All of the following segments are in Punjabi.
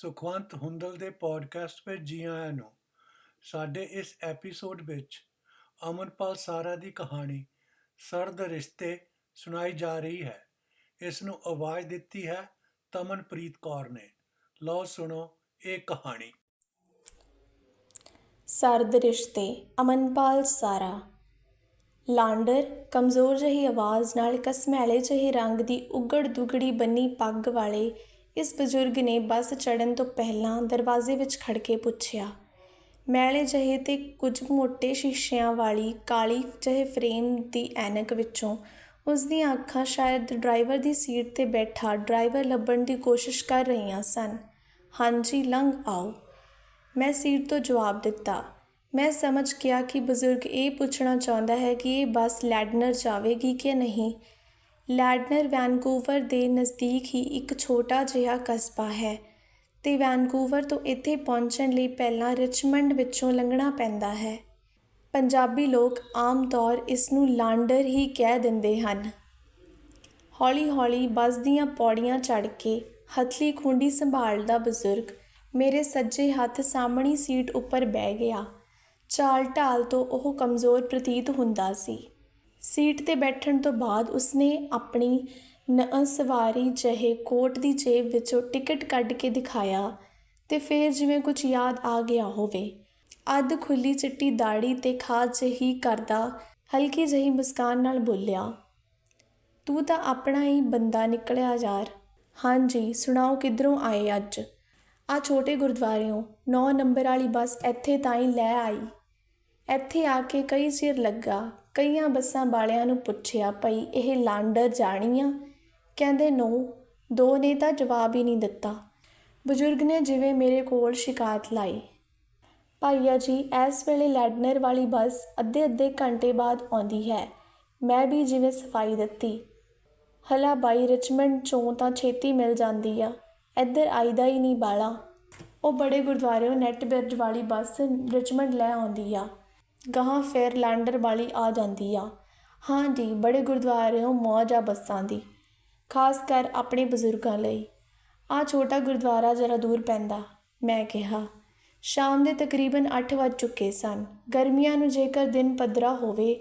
ਸੁਖਵੰਤ ਹੁੰਦਲ ਦੇ ਪੋਡਕਾਸਟ ਵਿੱਚ ਜੀ ਆਇਆਂ ਨੂੰ। ਸਾਡੇ ਇਸ ਐਪੀਸੋਡ ਵਿੱਚ ਅਮਨਪਾਲ ਸਾਰਾ ਦੀ ਕਹਾਣੀ ਸਰਦ ਰਿਸ਼ਤੇ ਸੁਣਾਈ ਜਾ ਰਹੀ ਹੈ। ਇਸ ਨੂੰ ਆਵਾਜ਼ ਦਿੱਤੀ ਹੈ ਤਮਨਪ੍ਰੀਤ ਕੌਰ ਨੇ। ਲਓ ਸੁਣੋ ਇਹ ਕਹਾਣੀ। ਸਰਦ ਰਿਸ਼ਤੇ, ਅਮਨਪਾਲ ਸਾਰਾ। ਲਾਂਡਰ ਕਮਜ਼ੋਰ ਜਿਹੀ ਆਵਾਜ਼ ਨਾਲ ਕਸਮੈਲੇ ਜਿਹੇ ਰੰਗ ਦੀ ਉਗੜ ਦੁਗੜੀ ਬੰਨੀ ਪੱਗ ਵਾਲੇ ਇਸ ਬਜ਼ੁਰਗ ਨੇ ਬੱਸ ਚੜਨ ਤੋਂ ਪਹਿਲਾਂ ਦਰਵਾਜ਼ੇ ਵਿੱਚ ਖੜ ਕੇ ਪੁੱਛਿਆ, ਮੈਲੇ ਜਿਹੇ ਤੇ ਕੁਝ ਮੋٹے ਸ਼ੀਸ਼ਿਆਂ ਵਾਲੀ ਕਾਲੀ ਜਿਹੇ ਫਰੇਮ ਦੀ ਐਨਕ ਵਿੱਚੋਂ ਉਸ ਦੀਆਂ ਅੱਖਾਂ ਸ਼ਾਇਦ ਡਰਾਈਵਰ ਦੀ ਸੀਟ ਤੇ ਬੈਠਾ ਡਰਾਈਵਰ ਲੱਭਣ ਦੀ ਕੋਸ਼ਿਸ਼ ਕਰ ਰਹੀਆਂ ਸਨ। ਹਾਂਜੀ, ਲੰਘ ਆਓ। ਮੈਂ ਸੀਟ ਤੋਂ ਜਵਾਬ ਦਿੱਤਾ। ਮੈਂ ਸਮਝ ਗਿਆ ਕਿ ਬਜ਼ੁਰਗ ਇਹ ਪੁੱਛਣਾ ਚਾਹੁੰਦਾ ਹੈ ਕਿ ਇਹ ਬੱਸ ਲੈਡਨਰ ਜਾਵੇਗੀ ਕਿ ਨਹੀਂ। ਲੈਡਨਰ ਵੈਨਕੂਵਰ ਦੇ ਨਜ਼ਦੀਕ ਹੀ ਇੱਕ ਛੋਟਾ ਜਿਹਾ ਕਸਬਾ ਹੈ ਤੇ ਵੈਨਕੂਵਰ ਤੋਂ ਇੱਥੇ ਪਹੁੰਚਣ ਲਈ ਪਹਿਲਾਂ ਰਿਚਮੰਡ ਵਿੱਚੋਂ ਲੰਘਣਾ ਪੈਂਦਾ ਹੈ। ਪੰਜਾਬੀ ਲੋਕ ਆਮ ਤੌਰ ਇਸ ਨੂੰ ਲਾਂਡਰ ਹੀ ਕਹਿ ਦਿੰਦੇ ਹਨ। ਹੌਲੀ-ਹੌਲੀ ਬੱਸ ਦੀਆਂ ਪੌੜੀਆਂ ਚੜ੍ਹ ਕੇ ਹਥਲੀ ਖੁੰਡੀ ਸੰਭਾਲਦਾ ਬਜ਼ੁਰਗ ਮੇਰੇ ਸੱਜੇ ਹੱਥ ਸਾਹਮਣੀ ਸੀਟ ਉੱਪਰ ਬਹਿ ਗਿਆ। ਚਾਲ ਢਾਲ ਤੋਂ ਉਹ ਕਮਜ਼ੋਰ ਪ੍ਰਤੀਤ ਹੁੰਦਾ ਸੀ। ਸੀਟ ਤੇ ਬੈਠਣ ਤੋਂ ਬਾਅਦ ਉਸਨੇ ਆਪਣੀ ਨਅਸਵਾਰੀ ਜਿਹੇ ਕੋਟ ਦੀ ਜੇਬ ਵਿੱਚੋਂ ਟਿਕਟ ਕੱਢ ਕੇ ਦਿਖਾਇਆ ਤੇ ਫਿਰ ਜਿਵੇਂ ਕੁਝ ਯਾਦ ਆ ਗਿਆ ਹੋਵੇ। ਅੱਧ ਖੁੱਲੀ ਚਿੱਟੀ ਦਾੜੀ ਤੇ ਖਾਜ ਜਿਹੀ ਕਰਦਾ ਹਲਕੀ ਜਿਹੀ ਮੁਸਕਾਨ ਨਾਲ ਬੋਲਿਆ, ਤੂੰ ਤਾਂ ਆਪਣਾ ਹੀ ਬੰਦਾ ਨਿਕਲਿਆ ਯਾਰ। ਹਾਂਜੀ, ਸੁਣਾਓ ਕਿੱਧਰੋਂ ਆਏ ਅੱਜ? ਆ ਛੋਟੇ ਗੁਰਦੁਆਰਿਓਂ 9 ਨੰਬਰ ਵਾਲੀ ਬੱਸ ਇੱਥੇ ਤਾਂ ਹੀ ਲੈ ਆਈ। ਇੱਥੇ ਆ ਕੇ ਕਈ ਚਿਰ ਲੱਗਾ। ਕਈਆਂ ਬੱਸਾਂ ਵਾਲਿਆਂ ਨੂੰ ਪੁੱਛਿਆ, ਭਈ, ਇਹ ਲਾਂਡਰ ਜਾਣੀ ਆ ਕਹਿੰਦੇ, ਨੋ। ਦੋ ਨੇ ਤਾਂ ਜਵਾਬ ਹੀ ਨਹੀਂ ਦਿੱਤਾ। ਬਜ਼ੁਰਗ ਨੇ ਜਿਵੇਂ ਮੇਰੇ ਕੋਲ ਸ਼ਿਕਾਇਤ ਲਾਈ। ਭਾਈਆ ਜੀ, ਇਸ ਵੇਲੇ ਲੈਡਨਰ ਵਾਲੀ ਬੱਸ ਅੱਧੇ ਅੱਧੇ ਘੰਟੇ ਬਾਅਦ ਆਉਂਦੀ ਹੈ। ਮੈਂ ਵੀ ਜਿਵੇਂ ਸਫ਼ਾਈ ਦਿੱਤੀ। ਹਲਾ ਬਾਈ ਰਿਚਮੰਡ ਚੋਂ ਤਾਂ ਛੇਤੀ ਮਿਲ ਜਾਂਦੀ ਆ। ਇੱਧਰ ਆਈਦਾ ਹੀ ਨਹੀਂ ਬਾਲਾ। ਉਹ ਬੜੇ ਗੁਰਦੁਆਰਿਓਂ ਨੈਟ ਬ੍ਰਿਜ ਵਾਲੀ ਬੱਸ ਰਿਚਮੰਡ ਲੈ ਆਉਂਦੀ ਆ। ਗਾਹਾਂ ਫਿਰ ਲੈਂਡਰ ਵਾਲੀ ਆ ਜਾਂਦੀ ਆ। ਹਾਂ ਜੀ, ਬੜੇ ਗੁਰਦੁਆਰਿਓਂ ਮੌਜ ਆ ਬੱਸਾਂ ਦੀ, ਖਾਸ ਕਰ ਆਪਣੇ ਬਜ਼ੁਰਗਾਂ ਲਈ। ਆ ਛੋਟਾ ਗੁਰਦੁਆਰਾ ਜਰਾ ਦੂਰ ਪੈਂਦਾ, ਮੈਂ ਕਿਹਾ। ਸ਼ਾਮ ਦੇ ਤਕਰੀਬਨ 8 ਵੱਜ ਚੁੱਕੇ ਸਨ। ਗਰਮੀਆਂ ਨੂੰ ਜੇਕਰ ਦਿਨ ਪੱਧਰਾ ਹੋਵੇ,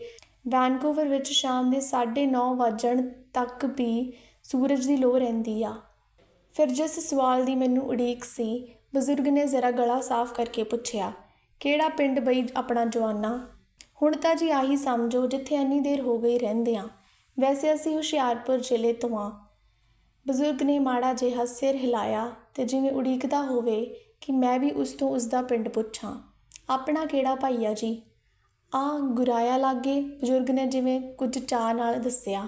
ਵੈਨਕੂਵਰ ਵਿੱਚ ਸ਼ਾਮ ਦੇ 9:30 ਵਜਣ ਤੱਕ ਵੀ ਸੂਰਜ ਦੀ ਲੋ ਰਹਿੰਦੀ ਆ। ਫਿਰ ਜਿਸ ਸਵਾਲ ਦੀ ਮੈਨੂੰ ਉਡੀਕ ਸੀ, ਬਜ਼ੁਰਗ ਨੇ ਜ਼ਰਾ ਗਲਾ ਸਾਫ਼ ਕਰਕੇ ਪੁੱਛਿਆ ਕਿਹੜਾ ਪਿੰਡ ਬਈ ਆਪਣਾ ਜਵਾਨਾ? ਹੁਣ ਤਾਂ ਜੀ ਆਹੀ ਸਮਝੋ ਜਿੱਥੇ ਇੰਨੀ ਦੇਰ ਹੋ ਗਈ ਰਹਿੰਦੇ ਆ। ਵੈਸੇ ਅਸੀਂ ਹੁਸ਼ਿਆਰਪੁਰ ਜ਼ਿਲ੍ਹੇ ਤੋਂ ਆ। ਬਜ਼ੁਰਗ ਨੇ ਮਾੜਾ ਜਿਹਾ ਸਿਰ ਹਿਲਾਇਆ ਤੇ ਜਿਵੇਂ ਉਡੀਕਦਾ ਹੋਵੇ ਕਿ ਮੈਂ ਵੀ ਉਸ ਤੋਂ ਉਸ ਦਾ ਪਿੰਡ ਪੁੱਛਾਂ। ਆਪਣਾ ਕਿਹੜਾ ਭਾਈਆ ਜੀ? ਆ ਗੁਰਾਇਆ ਲਾਗੇ ਬਜ਼ੁਰਗ ਨੇ ਜਿਵੇਂ ਕੁਝ ਚਾਹ ਨਾਲ ਦੱਸਿਆ।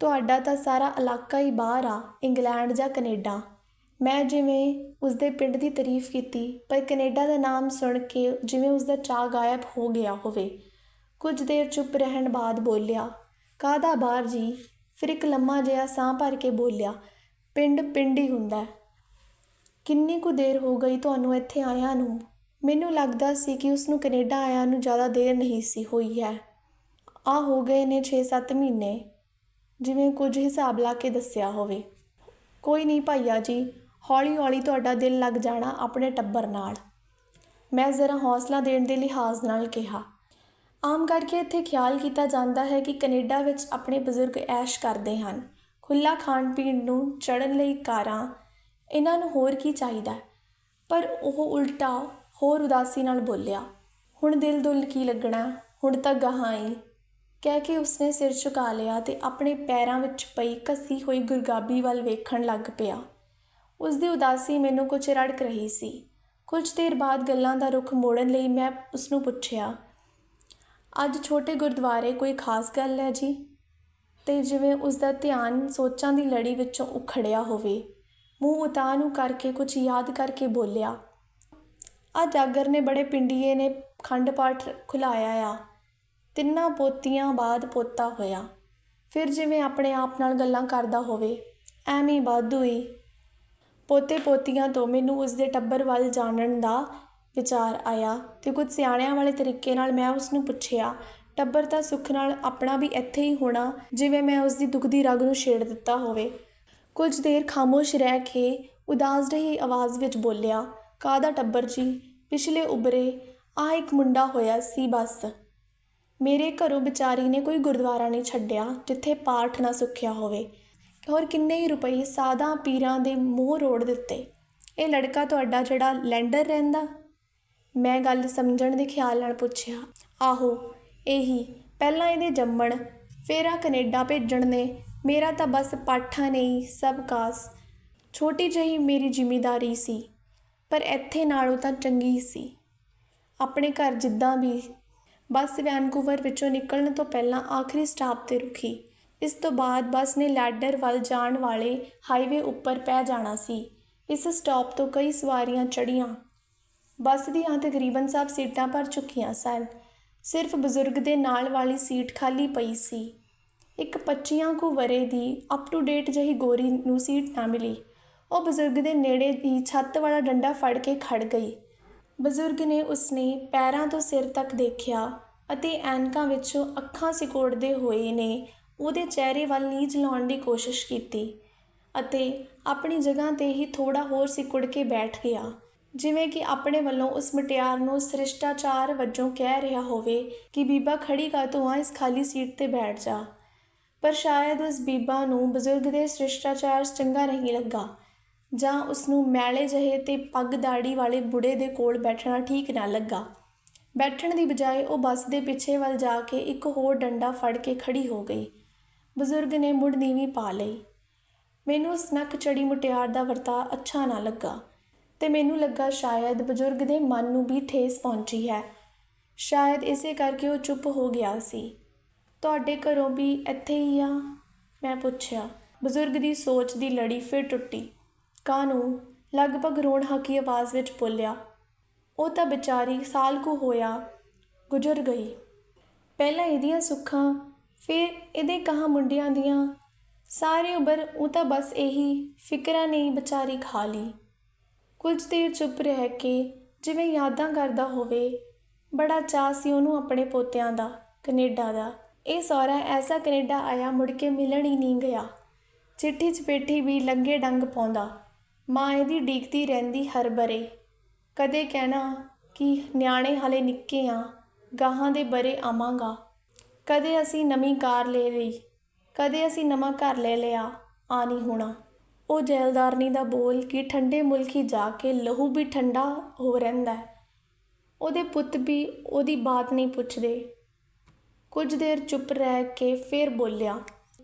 ਤੁਹਾਡਾ ਤਾਂ ਸਾਰਾ ਇਲਾਕਾ ਹੀ ਬਾਹਰ ਆ, ਇੰਗਲੈਂਡ ਜਾਂ ਕੈਨੇਡਾ। ਮੈਂ ਜਿਵੇਂ ਉਸਦੇ ਪਿੰਡ ਦੀ ਤਾਰੀਫ ਕੀਤੀ, ਪਰ ਕੈਨੇਡਾ ਦਾ ਨਾਮ ਸੁਣ ਕੇ ਜਿਵੇਂ ਉਸਦਾ ਚਾਅ ਗਾਇਬ ਹੋ ਗਿਆ ਹੋਵੇ। ਕੁਝ ਦੇਰ ਚੁੱਪ ਰਹਿਣ ਬਾਅਦ ਬੋਲਿਆ ਕਾਦਾ ਬਾਹਰ ਜੀ? ਫਿਰ ਇੱਕ ਲੰਮਾ ਜਿਹਾ ਸਾਹ ਭਰ ਕੇ ਬੋਲਿਆ, ਪਿੰਡ ਪਿੰਡ ਹੀ ਹੁੰਦਾ ਕਿੰਨੀ ਕੁ ਦੇਰ ਹੋ ਗਈ ਤੁਹਾਨੂੰ ਇੱਥੇ ਆਇਆ ਨੂੰ? ਮੈਨੂੰ ਲੱਗਦਾ ਸੀ ਕਿ ਉਸ ਨੂੰ ਕੈਨੇਡਾ ਆਇਆਂ ਨੂੰ ਜ਼ਿਆਦਾ ਦੇਰ ਨਹੀਂ ਸੀ ਹੋਈ ਹੈ। ਆ ਹੋ ਗਏ ਨੇ 6-7 ਮਹੀਨੇ। ਜਿਵੇਂ ਕੁਝ ਹਿਸਾਬ ਲਾ ਕੇ ਦੱਸਿਆ ਹੋਵੇ। ਕੋਈ ਨਹੀਂ ਭਾਈਆ ਜੀ ਹੌਲੀ ਹੌਲੀ ਤੁਹਾਡਾ ਦਿਲ ਲੱਗ ਜਾਣਾ ਆਪਣੇ ਟੱਬਰ ਨਾਲ। ਮੈਂ ਜ਼ਰਾ ਹੌਸਲਾ ਦੇਣ ਦੇ ਲਿਹਾਜ਼ ਨਾਲ ਕਿਹਾ। ਆਮ ਕਰਕੇ ਇੱਥੇ ਖਿਆਲ ਕੀਤਾ ਜਾਂਦਾ ਹੈ ਕਿ ਕੈਨੇਡਾ ਵਿੱਚ ਆਪਣੇ ਬਜ਼ੁਰਗ ਐਸ਼ ਕਰਦੇ ਹਨ। ਖੁੱਲਾ ਖਾਣ ਪੀਣ ਨੂੰ ਚੜਨ ਲਈ ਕਾਰਾਂ, ਇਹਨਾਂ ਨੂੰ ਹੋਰ ਕੀ ਚਾਹੀਦਾ? ਪਰ ਉਹ ਉਲਟਾ ਹੋਰ ਉਦਾਸੀ ਨਾਲ ਬੋਲਿਆ, ਹੁਣ ਦਿਲ ਦੁੱਲ ਕੀ ਲੱਗਣਾ? ਹੁਣ ਤਾਂ ਗਾਹਾਂ ਕਹਿ ਕੇ ਉਸਨੇ ਸਿਰ ਝੁਕਾ ਲਿਆ ਤੇ ਆਪਣੇ ਪੈਰਾਂ ਵਿੱਚ ਪਈ ਕੱਸੀ ਹੋਈ ਗੁਰਗਾਬੀ ਵੱਲ ਵੇਖਣ ਲੱਗ ਪਿਆ। ਉਸ ਦੀ ਉਦਾਸੀ ਮੈਨੂੰ ਕੁਝ ਰੜਕ ਰਹੀ ਸੀ। ਕੁਝ ਦੇਰ ਬਾਅਦ ਗੱਲਾਂ ਦਾ ਰੁਖ ਮੋੜਨ ਲਈ ਮੈਂ ਉਸ ਨੂੰ ਪੁੱਛਿਆ, ਅੱਜ ਛੋਟੇ ਗੁਰਦੁਆਰੇ ਕੋਈ ਖਾਸ ਗੱਲ ਹੈ ਜੀ? ਤੇ ਜਿਵੇਂ ਉਸ ਦਾ ਧਿਆਨ ਸੋਚਾਂ ਦੀ ਲੜੀ ਵਿੱਚੋਂ ਉਖੜਿਆ ਹੋਵੇ। ਮੂੰਹ ਉਤਾਂ ਨੂੰ ਕਰਕੇ ਕੁਝ ਯਾਦ ਕਰਕੇ ਬੋਲਿਆ, ਅੱਜ ਜਾਗਰ ਨੇ ਬੜੇ ਪਿੰਡੀਏ ਨੇ ਖੰਡ ਪਾਠ ਖੁਲਾਇਆ ਆ। ਤਿੰਨਾਂ ਪੋਤੀਆਂ ਬਾਅਦ ਪੋਤਾ ਹੋਇਆ। ਫਿਰ ਜਿਵੇਂ ਆਪਣੇ ਆਪ ਨਾਲ ਗੱਲਾਂ ਕਰਦਾ ਹੋਵੇ, ਐਵੇਂ ਵਾਧੂ ਹੀ ਪੋਤੇ ਪੋਤੀਆਂ ਤੋਂ ਮੈਨੂੰ ਉਸ ਦੇ ਟੱਬਰ ਵੱਲ ਜਾਣਨ ਦਾ ਵਿਚਾਰ ਆਇਆ ਤੇ ਕੁਝ ਸਿਆਣਿਆਂ ਵਾਲੇ ਤਰੀਕੇ ਨਾਲ ਮੈਂ ਉਸ ਨੂੰ ਪੁੱਛਿਆ, ਟੱਬਰ ਤਾਂ ਸੁੱਖ ਨਾਲ ਆਪਣਾ ਵੀ ਇੱਥੇ ਹੀ ਹੋਣਾ, ਜਿਵੇਂ ਮੈਂ ਉਸ ਦੀ ਦੁੱਖ ਦੀ ਰਗ ਨੂੰ ਛੇੜ ਦਿੱਤਾ ਹੋਵੇ। ਕੁਝ ਦੇਰ ਖਾਮੋਸ਼ ਰਹਿ ਕੇ ਉਦਾਸ ਰਹੀ ਆਵਾਜ਼ ਵਿੱਚ ਬੋਲਿਆ, ਕਾਹਦਾ ਟੱਬਰ ਜੀ, ਪਿਛਲੇ ਉਬਰੇ ਆਹ ਇੱਕ ਮੁੰਡਾ ਹੋਇਆ ਸੀ ਬਸ। ਮੇਰੇ ਘਰੋਂ ਵਿਚਾਰੀ ਨੇ ਕੋਈ ਗੁਰਦੁਆਰਾ ਨਹੀਂ ਛੱਡਿਆ, ਜਿੱਥੇ ਪਾਠ ਨਾ ਸੁੱਖਿਆ ਹੋਵੇ। ਹੋਰ ਕਿੰਨੇ ਹੀ ਰੁਪਏ ਸਾਦਾ ਪੀਰਾਂ ਦੇ ਮੂੰਹ ਰੋੜ ਦਿੱਤੇ। ਇਹ ਲੜਕਾ ਤੁਹਾਡਾ ਜਿਹੜਾ ਲੈਂਡਰ ਰਹਿੰਦਾ? ਮੈਂ ਗੱਲ ਸਮਝਣ ਦੇ ਖਿਆਲ ਨਾਲ ਪੁੱਛਿਆ। ਆਹੋ, ਇਹੀ। ਪਹਿਲਾਂ ਇਹਦੇ ਜੰਮਣ, ਫਿਰ ਆ ਕੈਨੇਡਾ ਭੇਜਣ ਨੇ। ਮੇਰਾ ਤਾਂ ਬਸ ਪਾਠਾਂ ਨਹੀਂ ਸਭ ਕਾਸ। ਛੋਟੀ ਜਿਹੀ ਮੇਰੀ ਜ਼ਿਮੀਦਾਰੀ ਸੀ, ਪਰ ਇੱਥੇ ਨਾਲੋਂ ਤਾਂ ਚੰਗੀ ਸੀ। ਆਪਣੇ ਘਰ ਜਿੱਦਾਂ ਵੀ। ਬੱਸ ਵੈਨਕੂਵਰ ਵਿੱਚੋਂ ਨਿਕਲਣ ਤੋਂ ਪਹਿਲਾਂ ਆਖਰੀ ਸਟਾਪ ਤੇ ਰੁਕੀ। ਇਸ ਤੋਂ ਬਾਅਦ ਬੱਸ ਨੇ ਲੈਡਰ ਵੱਲ ਜਾਣ ਵਾਲੇ ਹਾਈਵੇ ਉੱਪਰ ਪੈ ਜਾਣਾ ਸੀ। ਇਸ ਸਟਾਪ ਤੋਂ ਕਈ ਸਵਾਰੀਆਂ ਚੜ੍ਹੀਆਂ। ਬੱਸ ਦੀਆਂ ਤਕਰੀਬਨ ਸਭ ਸੀਟਾਂ ਭਰ ਚੁੱਕੀਆਂ ਸਨ। ਸਿਰਫ ਬਜ਼ੁਰਗ ਦੇ ਨਾਲ ਵਾਲੀ ਸੀਟ ਖਾਲੀ ਪਈ ਸੀ। ਇੱਕ 25 ਕੁ ਵਰੇ ਦੀ ਅਪ ਟੂ ਡੇਟ ਜਹੀ ਗੋਰੀ ਨੂੰ ਸੀਟ ਨਾ ਮਿਲੀ। ਉਹ ਬਜ਼ੁਰਗ ਦੇ ਨੇੜੇ ਦੀ ਛੱਤ ਵਾਲਾ ਡੰਡਾ ਫੜ ਕੇ ਖੜ ਗਈ। ਬਜ਼ੁਰਗ ਨੇ ਉਸਨੇ ਪੈਰਾਂ ਤੋਂ ਸਿਰ ਤੱਕ ਦੇਖਿਆ ਅਤੇ ਐਨਕਾਂ ਵਿੱਚੋਂ ਅੱਖਾਂ ਸਿਕੋੜਦੇ ਹੋਏ ਨੇ ਉਹਦੇ ਚਿਹਰੇ ਵੱਲ ਨੀਝ ਲਾਉਣ ਦੀ ਕੋਸ਼ਿਸ਼ ਕੀਤੀ ਅਤੇ ਆਪਣੀ ਜਗ੍ਹਾ ਤੇ ਹੀ ਥੋੜਾ ਹੋਰ ਸਿਕੁੜ ਕੇ ਬੈਠ ਗਿਆ। ਜਿਵੇਂ ਕਿ ਆਪਣੇ ਵੱਲੋਂ ਉਸ ਮਟਿਆਰ ਨੂੰ ਸ੍ਰਿਸ਼ਟਾਚਾਰ ਵਜੋਂ ਕਹਿ ਰਿਹਾ ਹੋਵੇ ਕਿ ਬੀਬਾ ਖੜੀ ਕਾ ਤੂੰ ਆ, ਇਸ ਖਾਲੀ ਸੀਟ ਤੇ ਬੈਠ ਜਾ। ਪਰ ਸ਼ਾਇਦ ਉਸ ਬੀਬਾ ਨੂੰ ਬਜ਼ੁਰਗ ਦੇ ਸ੍ਰਿਸ਼ਟਾਚਾਰ ਚੰਗਾ ਨਹੀਂ ਲੱਗਾ ਜਾਂ ਉਸ ਨੂੰ ਮੈਲੇ ਜਿਹੇ ਤੇ ਪੱਗ ਦਾੜੀ ਵਾਲੇ ਬੁੜੇ ਦੇ ਕੋਲ ਬੈਠਣਾ ਠੀਕ ਨਾ ਲੱਗਾ। ਬੈਠਣ ਦੀ ਬਜਾਏ ਉਹ ਬੱਸ ਦੇ ਪਿੱਛੇ ਵੱਲ ਜਾ ਕੇ ਇੱਕ ਹੋਰ ਡੰਡਾ ਫੜ ਕੇ ਖੜੀ ਹੋ ਗਈ। ਬਜ਼ੁਰਗ ਨੇ ਮੁੜ ਨੀਵੀਂ ਪਾ ਲਈ। ਮੈਨੂੰ ਉਸ ਨੱਕ ਚੜੀ ਮੁਟਿਆਰ ਦਾ ਵਰਤਾਅ ਅੱਛਾ ਨਾ ਲੱਗਾ ਤੇ ਮੈਨੂੰ ਲੱਗਾ ਸ਼ਾਇਦ ਬਜ਼ੁਰਗ ਦੇ ਮਨ ਨੂੰ ਵੀ ਠੇਸ ਪਹੁੰਚੀ ਹੈ। ਸ਼ਾਇਦ ਇਸੇ ਕਰਕੇ ਉਹ ਚੁੱਪ ਹੋ ਗਿਆ ਸੀ। ਤੁਹਾਡੇ ਘਰੋਂ ਵੀ ਇੱਥੇ ਹੀ ਆ? ਮੈਂ ਪੁੱਛਿਆ। ਬਜ਼ੁਰਗ ਦੀ ਸੋਚ ਦੀ ਲੜੀ ਫਿਰ ਟੁੱਟੀ। ਕਾਨੂੰ ਲਗਭਗ ਰੋਣ ਹਾਕੀ ਆਵਾਜ਼ ਵਿੱਚ ਬੋਲਿਆ, ਉਹ ਤਾਂ ਵਿਚਾਰੀ ਸਾਲ ਕੁ ਹੋਇਆ, ਗੁਜ਼ਰ ਗਈ। ਪਹਿਲਾਂ ਇਹਦੀਆਂ ਸੁੱਖਾਂ ਫਿਰ ਇਹਦੇ ਕਹਾ ਮੁੰਡਿਆਂ ਦੀਆਂ? ਸਾਰੇ ਉਬਰ ਉਹ ਤਾਂ ਬਸ ਇਹੀ ਫਿਕਰਾਂ ਨੇ ਵਿਚਾਰੀ ਖਾ ਲਈ। ਕੁਝ ਦੇਰ ਚੁੱਪ ਰਹਿ ਕੇ ਜਿਵੇਂ ਯਾਦਾਂ ਕਰਦਾ ਹੋਵੇ, ਬੜਾ ਚਾਅ ਸੀ ਉਹਨੂੰ ਆਪਣੇ ਪੋਤਿਆਂ ਦਾ, ਕੈਨੇਡਾ ਦਾ। ਇਹ ਸਹੁਰਾ ਐਸਾ ਕੈਨੇਡਾ ਆਇਆ ਮੁੜ ਕੇ ਮਿਲਣ ਹੀ ਨਹੀਂ ਗਿਆ। ਚਿੱਠੀ ਚਪੇਠੀ ਵੀ ਲੰਗੇ ਡੰਗ ਪਾਉਂਦਾ। ਮਾਂ ਇਹਦੀ ਡੀਕਦੀ ਰਹਿੰਦੀ ਹਰ ਬਰੇ। ਕਦੇ ਕਹਿਣਾ ਕਿ ਨਿਆਣੇ ਹਲੇ ਨਿੱਕੇ ਆ, ਗਾਹਾਂ ਦੇ ਬਰੇ ਆਵਾਂਗਾ। ਕਦੇ ਅਸੀਂ ਨਵੀਂ ਕਾਰ ਲੈ ਲਈ, ਕਦੇ ਅਸੀਂ ਨਵਾਂ ਘਰ ਲੈ ਲਿਆ, ਆ ਨਹੀਂ ਹੋਣਾ। ਉਹ ਜੈਲਦਾਰਨੀ ਦਾ ਬੋਲ ਕਿ ਠੰਡੇ ਮੁਲਕ ਹੀ ਜਾ ਕੇ ਲਹੂ ਵੀ ਠੰਡਾ ਹੋ ਰਹਿੰਦਾ ਉਹਦੇ ਪੁੱਤ ਵੀ ਉਹਦੀ ਬਾਤ ਨਹੀਂ ਪੁੱਛਦੇ। ਕੁਝ ਦੇਰ ਚੁੱਪ ਰਹਿ ਕੇ ਫਿਰ ਬੋਲਿਆ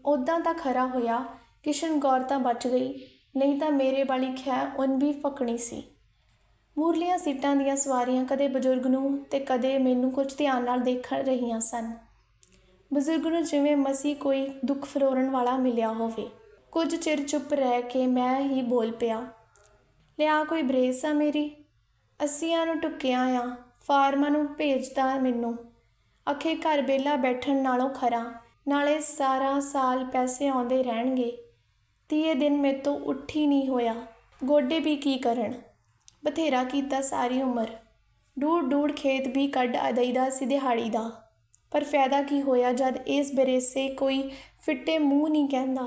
ਉਦਾਂ ਤਾਂ ਖਰਾ ਹੋਇਆ, ਕਿਸ਼ਨ ਗੌਰ ਤਾਂ ਬਚ ਗਈ, ਨਹੀਂ ਤਾਂ ਮੇਰੇ ਵਾਲੀ ਖੈ ਉਨ ਵੀ ਫਕਣੀ ਸੀ। ਮੂਰਲੀਆਂ ਸੀਟਾਂ ਦੀਆਂ ਸਵਾਰੀਆਂ ਕਦੇ ਬਜ਼ੁਰਗ ਨੂੰ ਤੇ ਕਦੇ ਮੈਨੂੰ ਕੁਝ ਧਿਆਨ ਨਾਲ ਦੇਖ ਰਹੀਆਂ ਸਨ। ਬਜ਼ੁਰਗ ਨੂੰ ਜਿਵੇਂ ਮਸੀ ਕੋਈ ਦੁੱਖ ਫਰੋਰਨ ਵਾਲਾ ਮਿਲਿਆ ਹੋਵੇ। ਕੁਝ ਚਿਰ ਚੁੱਪ ਰਹਿ ਕੇ ਮੈਂ ਹੀ ਬੋਲ ਪਿਆ, ਲਿਆ ਕੋਈ ਬਰੇਸ ਆ ਮੇਰੀ? ਅੱਸੀਆਂ ਨੂੰ ਟੁੱਕਿਆ ਆ, ਫਾਰਮਾਂ ਨੂੰ ਭੇਜਦਾ ਮੈਨੂੰ। ਅਖੇ ਘਰ ਬੇਲਾ ਬੈਠਣ ਨਾਲੋਂ ਖਰਾ, ਨਾਲੇ ਸਾਰਾ ਸਾਲ ਪੈਸੇ ਆਉਂਦੇ ਰਹਿਣਗੇ। ਤੀਏ ਦਿਨ ਮੇਰੇ ਤੋਂ ਉੱਠੀ ਨਹੀਂ ਹੋਇਆ, ਗੋਡੇ ਵੀ ਕੀ ਕਰਨ? ਬਥੇਰਾ ਕੀਤਾ ਸਾਰੀ ਉਮਰ। ਡੂੜ ਡੂੜ ਖੇਤ ਵੀ ਕੱਢ ਅਦਈਦਾ ਸੀ ਦਿਹਾੜੀ ਦਾ। ਪਰ ਫਾਇਦਾ ਕੀ ਹੋਇਆ ਜਦ ਇਸ ਬਰੇਸੇ ਕੋਈ ਫਿੱਟੇ ਮੂੰਹ ਨਹੀਂ ਕਹਿੰਦਾ?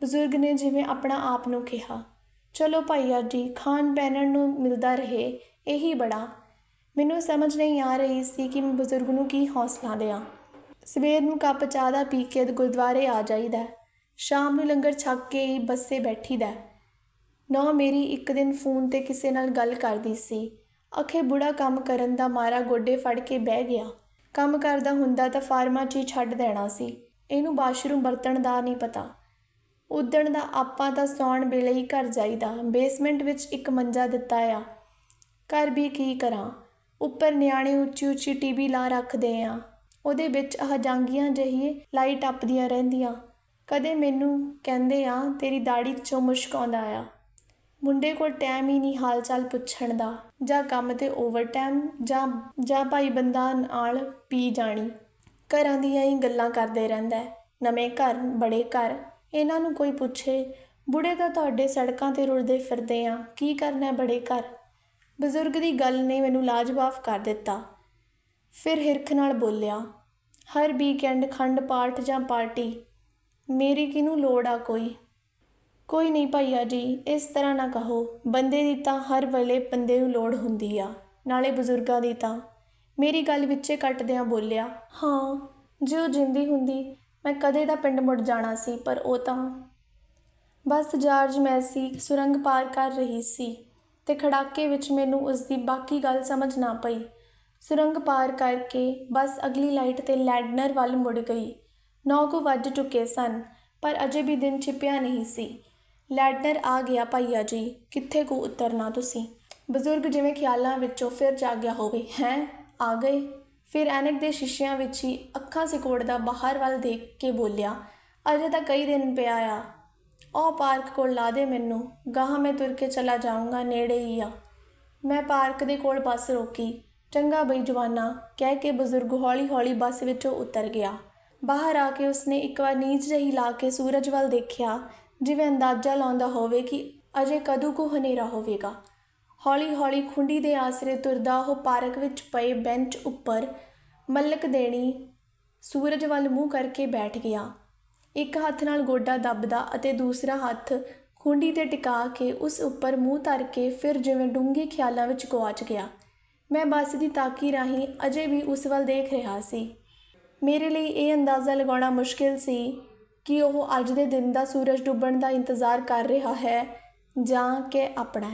ਬਜ਼ੁਰਗ ਨੇ ਜਿਵੇਂ ਆਪਣਾ ਆਪ ਨੂੰ ਕਿਹਾ, ਚਲੋ ਭਾਈਆ ਜੀ ਖਾਣ ਪਹਿਨਣ ਨੂੰ ਮਿਲਦਾ ਰਹੇ, ਇਹੀ ਬੜਾ। ਮੈਨੂੰ ਸਮਝ ਨਹੀਂ ਆ ਰਹੀ ਸੀ ਕਿ ਮੈਂ ਬਜ਼ੁਰਗ ਨੂੰ ਕੀ ਹੌਸਲਾ ਦਿਆਂ। ਸਵੇਰ ਨੂੰ ਕੱਪ ਚਾਹ ਦਾ ਪੀ ਕੇ ਗੁਰਦੁਆਰੇ ਆ ਜਾਈਦਾ। ਸ਼ਾਮ ਨੂੰ ਲੰਗਰ ਛੱਕ ਕੇ ਹੀ ਬੱਸੇ ਬੈਠੀਦਾ। ਹੈ। ਨੌ ਮੇਰੀ ਇੱਕ ਦਿਨ ਫੋਨ ਤੇ ਕਿਸੇ ਨਾਲ ਗੱਲ ਕਰਦੀ ਸੀ। ਅਖੇ ਬੁੜਾ ਕੰਮ ਕਰਨ ਦਾ ਮਾਰਾ ਗੋਡੇ ਫੜ ਕੇ ਬਹਿ ਗਿਆ। ਕੰਮ ਕਰਦਾ ਹੁੰਦਾ ਤਾਂ ਫਾਰਮਾਂ 'ਚ ਹੀ ਛੱਡ ਦੇਣਾ ਸੀ। ਇਹਨੂੰ ਬਾਥਰੂਮ ਵਰਤਣ ਦਾ ਨਹੀਂ ਪਤਾ। ਉਦਣ ਦਾ ਆਪਾਂ ਤਾਂ ਸੌਣ ਵੇਲੇ ਹੀ ਘਰ ਜਾਈਦਾ। ਬੇਸਮੈਂਟ ਵਿੱਚ ਇੱਕ ਮੰਜਾ ਦਿੱਤਾ ਆ। ਘਰ ਵੀ ਕੀ ਕਰਾਂ? ਉੱਪਰ ਨਿਆਣੇ ਉੱਚੀ ਉੱਚੀ ਟੀਵੀ ਲਾ ਰੱਖਦੇ ਆ। ਉਹਦੇ ਵਿੱਚ ਆਹ ਜਾਂਗੀਆਂ ਜਹੀਏ ਲਾਈਟ ਆਪਦੀਆਂ ਰਹਿੰਦੀਆਂ। ਕਦੇ ਮੈਨੂੰ ਕਹਿੰਦੇ ਆ, ਤੇਰੀ ਦਾੜੀ 'ਚੋਂ ਮੁਸ਼ਕ ਆਉਂਦਾ ਆ। ਮੁੰਡੇ ਕੋਲ ਟਾਈਮ ਹੀ ਨਹੀਂ ਹਾਲ ਚਾਲ ਪੁੱਛਣ ਦਾ। ਜਾਂ ਕੰਮ ਤੇ ਓਵਰ ਜਾਂ ਜਾਂ ਭਾਈ ਬੰਦਾ ਨਾਲ ਪੀ ਜਾਣੀ। ਘਰਾਂ ਦੀਆਂ ਹੀ ਗੱਲਾਂ ਕਰਦੇ ਰਹਿੰਦਾ ਨਵੇਂ ਘਰ, ਬੜੇ ਘਰ, ਇਹਨਾਂ ਨੂੰ ਕੋਈ ਪੁੱਛੇ, ਬੁੜੇ ਤਾਂ ਤੁਹਾਡੇ ਸੜਕਾਂ ਤੇ ਰੁਲਦੇ ਫਿਰਦੇ ਆ, ਕੀ ਕਰਨਾ ਬੜੇ ਘਰ? ਬਜ਼ੁਰਗ ਦੀ ਗੱਲ ਨੇ ਮੈਨੂੰ ਲਾਜਵਾਬ ਕਰ ਦਿੱਤਾ। ਫਿਰ ਹਿਰਖ ਨਾਲ ਬੋਲਿਆ, ਹਰ ਵੀਕਐਂਡ ਖੰਡ ਪਾਠ ਜਾਂ ਪਾਰਟੀ, ਮੇਰੀ ਕਿਹਨੂੰ ਲੋੜ ਆ ਕੋਈ? ਕੋਈ ਨਹੀਂ ਭਾਈਆ ਜੀ ਇਸ ਤਰ੍ਹਾਂ ਨਾ ਕਹੋ। ਬੰਦੇ ਦੀ ਤਾਂ ਹਰ ਵੇਲੇ ਬੰਦੇ ਨੂੰ ਲੋੜ ਹੁੰਦੀ ਆ। ਨਾਲੇ ਬਜ਼ੁਰਗਾਂ ਦੀ ਤਾਂ। ਮੇਰੀ ਗੱਲ ਵਿੱਚੇ ਕੱਟਦਿਆਂ ਬੋਲਿਆ, ਹਾਂ, ਜੇ ਉਹ ਜਿੰਦੀ ਹੁੰਦੀ, ਮੈਂ ਕਦੇ ਦਾ ਪਿੰਡ ਮੁੜ ਜਾਣਾ ਸੀ, ਪਰ ਉਹ ਤਾਂ ਬਸ ਜਾਰਜ ਮੈਸੀ ਸੁਰੰਗ ਪਾਰ ਕਰ ਰਹੀ ਸੀ ਤੇ ਖੜਾਕੇ ਵਿੱਚ ਮੈਨੂੰ ਉਸ ਦੀ ਬਾਕੀ ਗੱਲ ਸਮਝ ਨਾ ਪਈ। ਸੁਰੰਗ ਪਾਰ ਕਰਕੇ ਬੱਸ ਅਗਲੀ ਲਾਈਟ ਤੇ ਲੈਡਨਰ ਵੱਲ ਮੁੜ ਗਈ। ਨੌ ਕੁ ਵੱਜ ਚੁੱਕੇ ਸਨ, ਪਰ ਅਜੇ ਵੀ ਦਿਨ ਛਿਪਿਆ ਨਹੀਂ ਸੀ। ਲੈਡਨਰ ਆ ਗਿਆ ਭਾਈਆ ਜੀ, ਕਿੱਥੇ ਕੁ ਉਤਰਨਾ ਤੁਸੀਂ? ਬਜ਼ੁਰਗ ਜਿਵੇਂ ਖਿਆਲਾਂ ਵਿੱਚੋਂ ਫਿਰ ਜਾਗਿਆ ਹੋਵੇ, ਹੈਂ? ਆ ਗਏ। ਫਿਰ ਐਨਕ ਦੇ ਸ਼ੀਸ਼ਿਆਂ ਵਿੱਚ ਹੀ ਅੱਖਾਂ ਸਿਕੋੜਦਾ ਬਾਹਰ ਵੱਲ ਦੇਖ ਕੇ ਬੋਲਿਆ, ਅਜੇ ਤਾਂ ਕਈ ਦਿਨ ਪਿਆ ਆ। ਉਹ ਪਾਰਕ ਕੋਲ ਲਾ ਦੇ ਮੈਨੂੰ, ਗਾਹਾਂ ਮੈਂ ਤੁਰ ਕੇ ਚਲਾ ਜਾਊਂਗਾ ਨੇੜੇ ਹੀ ਆ। ਮੈਂ ਪਾਰਕ ਦੇ ਕੋਲ ਬੱਸ ਰੋਕੀ। ਚੰਗਾ ਬਈ ਜਵਾਨਾ, ਕਹਿ ਕੇ ਬਜ਼ੁਰਗ ਹੌਲੀ-ਹੌਲੀ ਬੱਸ ਵਿੱਚੋਂ ਉਤਰ ਗਿਆ। ਬਾਹਰ ਆ ਕੇ ਉਸਨੇ ਇੱਕ ਵਾਰ ਨੀਚ ਜਿਹੀ ਲਾ ਕੇ ਸੂਰਜ ਵੱਲ ਦੇਖਿਆ ਜਿਵੇਂ ਅੰਦਾਜ਼ਾ ਲਾਉਂਦਾ ਹੋਵੇ ਕਿ ਅਜੇ ਕਦੋਂ ਕੁ ਹਨੇਰਾ ਹੋਵੇਗਾ। ਹੌਲੀ-ਹੌਲੀ ਖੁੰਡੀ ਦੇ ਆਸਰੇ ਤੁਰਦਾ ਉਹ ਪਾਰਕ ਵਿੱਚ ਪਏ ਬੈਂਚ ਉੱਪਰ ਮੱਲਕ ਦੇਣੀ ਸੂਰਜ ਵੱਲ ਮੂੰਹ ਕਰਕੇ ਬੈਠ ਗਿਆ। ਇੱਕ ਹੱਥ ਨਾਲ ਗੋਡਾ ਦੱਬਦਾ ਅਤੇ ਦੂਸਰਾ ਹੱਥ ਖੁੰਡੀ ਤੇ ਟਿਕਾ ਕੇ ਉਸ ਉੱਪਰ ਮੂੰਹ ਧਰ ਕੇ ਫਿਰ ਜਿਵੇਂ ਡੂੰਘੇ ਖਿਆਲਾਂ ਵਿੱਚ ਗਵਾਚ ਗਿਆ। ਮੈਂ ਬੱਸ ਦੀ ਤਾਕੀ ਰਾਹੀਂ ਅਜੇ ਵੀ ਉਸ ਵੱਲ ਦੇਖ ਰਿਹਾ ਸੀ। ਮੇਰੇ ਲਈ ਇਹ ਅੰਦਾਜ਼ਾ ਲਗਾਉਣਾ ਮੁਸ਼ਕਿਲ ਸੀ ਕਿ ਉਹ ਅੱਜ ਦੇ ਦਿਨ ਦਾ ਸੂਰਜ ਡੁੱਬਣ ਦਾ ਇੰਤਜ਼ਾਰ ਕਰ ਰਿਹਾ ਹੈ ਜਾਂ ਕਿ ਆਪਣਾ